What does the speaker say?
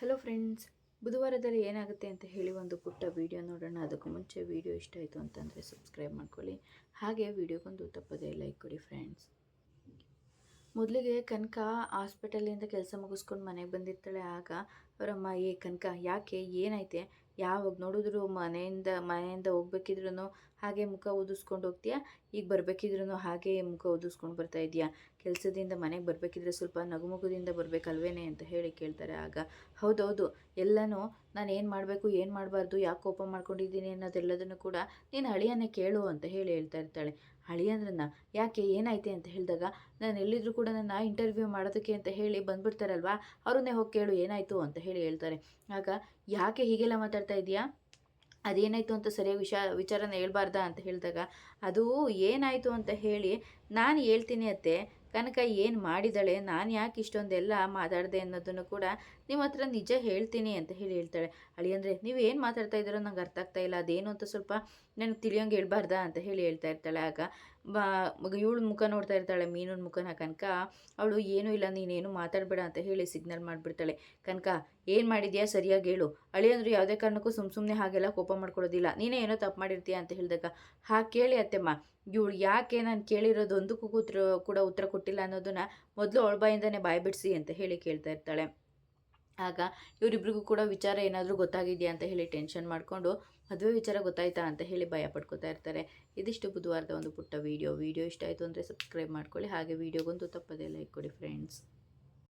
Hello friends ಬುಧವಾರದಲ್ಲಿ ಏನಾಗುತ್ತೆ ಅಂತ ಹೇಳಿ ಒಂದು ಪುಟ್ಟ ವಿಡಿಯೋ ನೋಡೋಣ. ಅದಕ್ಕೂ ಮುಂಚೆ ವಿಡಿಯೋ ಇಷ್ಟ ಆಯಿತು ಅಂತಂದರೆ ಸಬ್ಸ್ಕ್ರೈಬ್ ಮಾಡ್ಕೊಳ್ಳಿ. ಹಾಗೆ ವೀಡಿಯೋಗೊಂದು ತಪ್ಪದೇ ಲೈಕ್ ಕೊಡಿ ಫ್ರೆಂಡ್ಸ್ ಮೊದಲಿಗೆ ಕನಕ ಹಾಸ್ಪಿಟಲಿಂದ ಕೆಲಸ ಮುಗಿಸ್ಕೊಂಡು ಮನೆಗೆ ಬಂದಿರ್ತಾಳೆ ಆಗ ಅವರಮ್ಮ, ಏ ಕನಕ, ಯಾಕೆ? ಏನೈತೆ ಯಾವಾಗ ನೋಡಿದ್ರು ಮನೆಯಿಂದ ಮನೆಯಿಂದ ಹೋಗ್ಬೇಕಿದ್ರು ಹಾಗೆ ಮುಖ ಊದಿಸ್ಕೊಂಡು ಹೋಗ್ತೀಯಾ? ಈಗ ಬರಬೇಕಿದ್ರು ಹಾಗೆ ಮುಖ ಊದಿಸ್ಕೊಂಡು ಬರ್ತಾ ಇದೆಯಾ? ಕೆಲಸದಿಂದ ಮನೆಗೆ ಬರಬೇಕಿದ್ರೆ ಸ್ವಲ್ಪ ನಗುಮುಖದಿಂದ ಬರಬೇಕಲ್ವೇನೆ ಅಂತ ಹೇಳಿ ಕೇಳ್ತಾರೆ ಆಗ. ಹೌದೌದು, ಎಲ್ಲನೂ ನಾನು ಏನು ಮಾಡಬೇಕು, ಏನು ಮಾಡಬಾರ್ದು, ಯಾಕೆ ಕೋಪ ಮಾಡ್ಕೊಂಡಿದ್ದೀನಿ ಅನ್ನೋದೆಲ್ಲದನ್ನು ಕೂಡ ನೀನು ಅಳಿಯನ್ನೇ ಕೇಳು ಅಂತ ಹೇಳಿ ಹೇಳ್ತಾ ಇರ್ತಾಳೆ. ಅಳಿಯಂದ್ರನ್ನ ಯಾಕೆ, ಏನಾಯ್ತೆ ಅಂತ ಹೇಳಿದಾಗ, ನಾನು ಎಲ್ಲಿದ್ರು ಕೂಡ ನನ್ನ ಇಂಟರ್ವ್ಯೂ ಮಾಡೋದಕ್ಕೆ ಅಂತ ಹೇಳಿ ಬಂದ್ಬಿಡ್ತಾರಲ್ವಾ, ಅವ್ರನ್ನೇ ಹೋಗಿ ಕೇಳು, ಏನಾಯಿತು ಅಂತ ಹೇಳಿ ಹೇಳ್ತಾರೆ. ಆಗ ಯಾಕೆ ಹೀಗೆಲ್ಲ ಮಾತಾಡ್ತಾ ಇದೆಯಾ? ಅದೇನಾಯಿತು ಅಂತ ಸರಿಯಾಗಿ ವಿಷ, ವಿಚಾರನ ಹೇಳ್ಬಾರ್ದಾ ಅಂತ ಹೇಳಿದಾಗ, ಅದು ಏನಾಯಿತು ಅಂತ ಹೇಳಿ ನಾನು ಹೇಳ್ತೀನಿ ಅತ್ತೆ. ಕನಕ ಏನು ಮಾಡಿದಾಳೆ, ನಾನು ಯಾಕೆ ಇಷ್ಟೊಂದೆಲ್ಲ ಮಾತಾಡಿದೆ ಅನ್ನೋದನ್ನು ಕೂಡ ನಿಮ್ಮ ಹತ್ರ ನಿಜ ಹೇಳ್ತೀನಿ ಅಂತ ಹೇಳಿ ಹೇಳ್ತಾಳೆ. ಅಳಿ ಅಂದರೆ ನೀವು ಏನು ಮಾತಾಡ್ತಾ ಇದ್ದೀರೋ ನಂಗೆ ಅರ್ಥ ಆಗ್ತಾ ಇಲ್ಲ. ಅದೇನು ಅಂತ ಸ್ವಲ್ಪ ನನಗೆ ತಿಳಿಯೋಂಗೆ ಹೇಳ್ಬಾರ್ದಾ? ಅಂತ ಹೇಳಿ ಹೇಳ್ತಾ ಇರ್ತಾಳೆ. ಆಗ ಬಾ ಇವಳು ಮುಖ ನೋಡ್ತಾ ಇರ್ತಾಳೆ, ಮೀನಿನ ಮುಖನ ಕನಕ. ಅವಳು, ಏನೂ ಇಲ್ಲ, ನೀನೇನು ಮಾತಾಡಬೇಡ ಅಂತ ಹೇಳಿ ಸಿಗ್ನಲ್ ಮಾಡಿಬಿಡ್ತಾಳೆ. ಕನಕ, ಏನು ಮಾಡಿದ್ಯಾ? ಸರಿಯಾಗಿ ಹೇಳು. ಅಳಿ ಅಳಿಯಂದ್ರು ಯಾವುದೇ ಕಾರಣಕ್ಕೂ ಸುಮ್ಮ ಸುಮ್ಮನೆ ಹಾಗೆಲ್ಲ ಕೋಪ ಮಾಡ್ಕೊಳ್ಳೋದಿಲ್ಲ ನೀನೇ ಏನೋ ತಪ್ಪು ಮಾಡಿರ್ತೀಯ ಅಂತ ಹೇಳಿದಾಗ, ಹಾ, ಕೇಳಿ ಅತ್ತೆಮ್ಮ. ಇವಳು ಯಾಕೆ ನಾನು ಕೇಳಿರೋದು ಒಂದಕ್ಕೂ ಉತ್ತರ ಕೂಡ ಉತ್ತರ ಕೊಟ್ಟಿಲ್ಲ ಅನ್ನೋದನ್ನ ಮೊದಲು ಅವಳ ಬಾಯಿ ಬಿಡಿಸಿ ಅಂತ ಹೇಳಿ ಕೇಳ್ತಾ ಇರ್ತಾಳೆ. ಆಗ ಇವರಿಬ್ರಿಗೂ ಕೂಡ ವಿಚಾರ ಏನಾದರೂ ಗೊತ್ತಾಗಿದೆಯಾ ಅಂತ ಹೇಳಿ ಟೆನ್ಷನ್ ಮಾಡಿಕೊಂಡು ಮದುವೆ ವಿಚಾರ ಗೊತ್ತಾಯ್ತಾ ಅಂತ ಹೇಳಿ ಭಯ ಪಡ್ಕೋತಾ ಇರ್ತಾರೆ. ಇದಿಷ್ಟು ಬುಧವಾರದ ಒಂದು ಪುಟ್ಟ ವೀಡಿಯೋ ವೀಡಿಯೋ ಇಷ್ಟ ಆಯಿತು ಅಂದರೆ ಸಬ್ಸ್ಕ್ರೈಬ್ ಮಾಡ್ಕೊಳ್ಳಿ. ಹಾಗೆ ವೀಡಿಯೋಗೊಂದು ತಪ್ಪದೇ ಲೈಕ್ ಕೊಡಿ ಫ್ರೆಂಡ್ಸ್